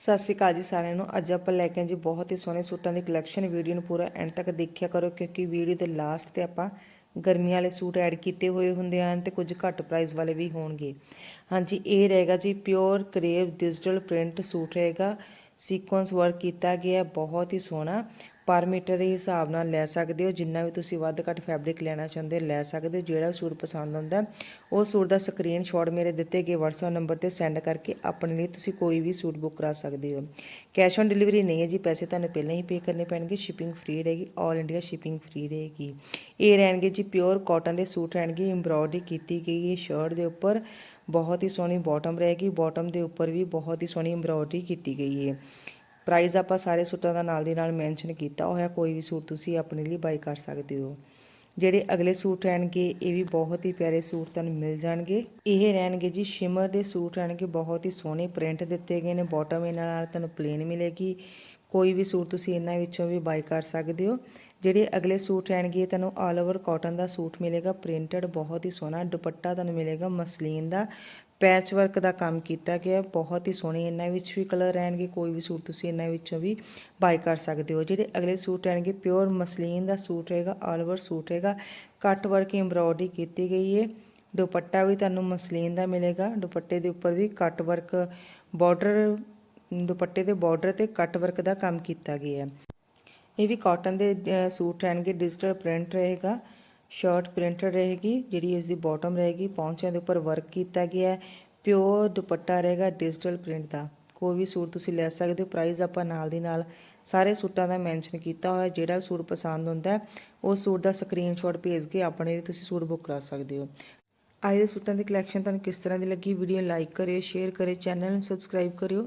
ਸਤਿ ਸ਼੍ਰੀ ਅਕਾਲ ਜੀ ਸਾਰਿਆਂ ਨੂੰ। ਅੱਜ ਆਪਾਂ ਲੈ ਕੇ ਆਏ ਜੀ ਬਹੁਤ ਹੀ ਸੋਹਣੇ ਸੂਟਾਂ ਦੀ ਕਲੈਕਸ਼ਨ ਵੀਡੀਓ ਨੂੰ ਪੂਰਾ ਐਂਡ ਤੱਕ ਦੇਖਿਆ ਕਰੋ, ਕਿਉਂਕਿ ਵੀਡੀਓ ਦੇ ਲਾਸਟ ਤੇ ਆਪਾਂ ਗਰਮੀਆਂ ਵਾਲੇ ਸੂਟ ਐਡ ਕੀਤੇ ਹੋਏ ਹੁੰਦੇ ਹਨ ਤੇ ਕੁਝ ਘੱਟ ਪ੍ਰਾਈਸ ਵਾਲੇ ਵੀ ਹੋਣਗੇ। ਹਾਂਜੀ, ਇਹ ਰਹੇਗਾ ਜੀ pure crepe digital print suit ਰਹੇਗਾ। ਸੀਕੁਐਂਸ ਵਰਕ ਕੀਤਾ ਗਿਆ, ਬਹੁਤ ਹੀ ਸੋਹਣਾ। ਪਰ ਮੀਟਰ ਦੇ ਹਿਸਾਬ ਨਾਲ ਲੈ ਸਕਦੇ ਹੋ। ਜਿੰਨਾ ਵੀ ਤੁਸੀਂ ਵੱਧ ਘੱਟ ਫੈਬਰਿਕ ਲੈਣਾ ਚਾਹੁੰਦੇ ਹੋ, ਲੈ ਸਕਦੇ ਹੋ। ਜਿਹੜਾ ਸੂਟ ਪਸੰਦ ਆਉਂਦਾ, ਉਹ ਸੂਟ ਦਾ ਸਕਰੀਨਸ਼ਾਟ ਮੇਰੇ ਦਿੱਤੇ ਗਏ WhatsApp ਨੰਬਰ ਤੇ ਸੈਂਡ ਕਰਕੇ ਆਪਣੇ ਲਈ ਤੁਸੀਂ ਕੋਈ ਵੀ ਸੂਟ ਬੁੱਕ ਕਰਾ ਸਕਦੇ ਹੋ। ਕੈਸ਼ ਔਨ ਡਿਲੀਵਰੀ ਨਹੀਂ ਹੈ ਜੀ, ਪੈਸੇ ਤੁਹਾਨੂੰ ਪਹਿਲਾਂ ਹੀ ਪੇ ਕਰਨੇ ਪੈਣਗੇ। ਸ਼ਿਪਿੰਗ ਫ੍ਰੀ ਰਹੇਗੀ 올 ਇੰਡੀਆ ਸ਼ਿਪਿੰਗ ਫ੍ਰੀ ਰਹੇਗੀ। ਇਹ ਰਹਿਣਗੇ ਜੀ ਪਿਓਰ ਕਾਟਨ ਦੇ ਸੂਟ ਰਹਿਣਗੇ। ਐਮਬ੍ਰੋਇਡਰੀ ਕੀਤੀ ਗਈ ਹੈ ਸ਼ਰਟ ਦੇ ਉੱਪਰ। ਬਹੁਤ ਹੀ ਸੋਹਣੀ ਬਾਟਮ ਰਹੇਗੀ। ਬਾਟਮ ਦੇ ਉੱਪਰ ਵੀ ਬਹੁਤ ਹੀ ਸੋਹਣੀ ਐਮਬ੍ਰੋਇਡਰੀ ਕੀਤੀ ਗਈ ਹੈ। ਪ੍ਰਾਈਸ ਆਪਾਂ ਸਾਰੇ ਸੂਟਾਂ ਦਾ ਨਾਲ ਦੀ ਨਾਲ ਮੈਂਸ਼ਨ ਕੀਤਾ ਹੋਇਆ ਕੋਈ ਵੀ ਸੂਟ ਤੁਸੀਂ ਆਪਣੇ ਲਈ ਬਾਈ ਕਰ ਸਕਦੇ ਹੋ। ਜਿਹੜੇ ਅਗਲੇ ਸੂਟ ਰਹਿਣਗੇ, ਇਹ ਵੀ ਬਹੁਤ ਹੀ ਪਿਆਰੇ ਸੂਟ ਤੁਹਾਨੂੰ ਮਿਲ ਜਾਣਗੇ। ਇਹ ਰਹਿਣਗੇ ਜੀ ਸ਼ਿਮਰ ਦੇ ਸੂਟ ਰਹਿਣਗੇ ਬਹੁਤ ਹੀ ਸੋਹਣੇ ਪ੍ਰਿੰਟ ਦਿੱਤੇ ਗਏ ਨੇ ਬਾਟਮ ਇਹਨਾਂ ਨਾਲ ਤੁਹਾਨੂੰ ਪਲੇਨ ਮਿਲੇਗੀ। ਕੋਈ ਵੀ ਸੂਟ ਤੁਸੀਂ ਇਹਨਾਂ ਵਿੱਚੋਂ ਵੀ ਬਾਈ ਕਰ ਸਕਦੇ ਹੋ। ਜਿਹੜੇ ਅਗਲੇ ਸੂਟ ਰਹਿਣਗੇ, ਤੁਹਾਨੂੰ ਆਲ ਓਵਰ ਕਾਟਨ ਦਾ ਸੂਟ ਮਿਲੇਗਾ ਪ੍ਰਿੰਟਡ ਬਹੁਤ ਹੀ ਸੋਹਣਾ ਦੁਪੱਟਾ ਤੁਹਾਨੂੰ ਮਿਲੇਗਾ, ਮਸਲੀਨ ਦਾ ਪੈਚ ਵਰਕ ਦਾ ਕੰਮ ਕੀਤਾ ਗਿਆ, ਬਹੁਤ ਹੀ ਸੋਹਣੇ ਇਹਨਾਂ ਵਿੱਚ ਵੀ ਕਲਰ ਰਹਿਣਗੇ, ਕੋਈ ਵੀ ਸੂਟ ਤੁਸੀਂ ਇਹਨਾਂ ਵਿੱਚੋਂ ਵੀ ਬਾਈ ਕਰ ਸਕਦੇ ਹੋ। ਜਿਹੜੇ ਅਗਲੇ ਸੂਟ ਰਹਿਣਗੇ ਪਿਓਰ ਮਸਲੀਨ ਦਾ ਸੂਟ ਰਹੇਗਾ ਆਲ ਓਵਰ ਸੂਟ ਰਹੇਗਾ ਕੱਟ ਵਰਕ ਐਮਬ੍ਰੋਇਡਰੀ ਕੀਤੀ ਗਈ ਹੈ ਦੁਪੱਟਾ ਵੀ ਤੁਹਾਨੂੰ ਮਸਲੀਨ ਦਾ ਮਿਲੇਗਾ, ਦੁਪੱਟੇ ਦੇ ਉੱਪਰ ਵੀ ਕੱਟ ਵਰਕ ਬਾਰਡਰ ਦੁਪੱਟੇ ਦੇ ਬਾਰਡਰ ਤੇ ਕੱਟ ਵਰਕ ਦਾ ਕੰਮ ਕੀਤਾ ਗਿਆ ਹੈ। ਇਹ ਵੀ ਕਾਟਨ ਦੇ ਸੂਟ ਰਹਿਣਗੇ ਡਿਜੀਟਲ ਪ੍ਰਿੰਟ ਰਹੇਗਾ ਸ਼ਰਟ ਪ੍ਰਿੰਟਡ ਰਹੇਗੀ ਜਿਹੜੀ ਇਸ ਦੀ ਬਾਟਮ ਰਹੇਗੀ ਪੌਂਚਿਆਂ ਦੇ ਉੱਪਰ ਵਰਕ ਕੀਤਾ ਗਿਆ ਹੈ। ਪਿਓਰ ਦੁਪੱਟਾ ਰਹੇਗਾ ਡਿਜੀਟਲ ਪ੍ਰਿੰਟ ਦਾ। ਕੋਈ ਵੀ ਸੂਟ ਤੁਸੀਂ ਲੈ ਸਕਦੇ ਹੋ ਪ੍ਰਾਈਸ ਆਪਾਂ ਨਾਲ ਦੀ ਨਾਲ ਸਾਰੇ ਸੂਟਾਂ ਦਾ ਮੈਂਸ਼ਨ ਕੀਤਾ ਹੋਇਆ ਜਿਹੜਾ ਸੂਟ ਪਸੰਦ ਹੁੰਦਾ ਹੈ, ਉਹ ਸੂਟ ਦਾ ਸਕਰੀਨਸ਼ਾਟ ਭੇਜ ਕੇ ਆਪਣੇ ਲਈ ਤੁਸੀਂ ਸੂਟ ਬੁੱਕ ਕਰਾ ਸਕਦੇ ਹੋ। ਅੱਜ ਦੇ ਸੂਟਾਂ ਦੀ ਕਲੈਕਸ਼ਨ ਤੁਹਾਨੂੰ ਕਿਸ ਤਰ੍ਹਾਂ ਦੀ ਲੱਗੀ ਵੀਡੀਓ ਲਾਈਕ ਕਰਿਓ ਸ਼ੇਅਰ ਕਰਿਓ ਚੈਨਲ ਨੂੰ ਸਬਸਕ੍ਰਾਈਬ ਕਰਿਓ।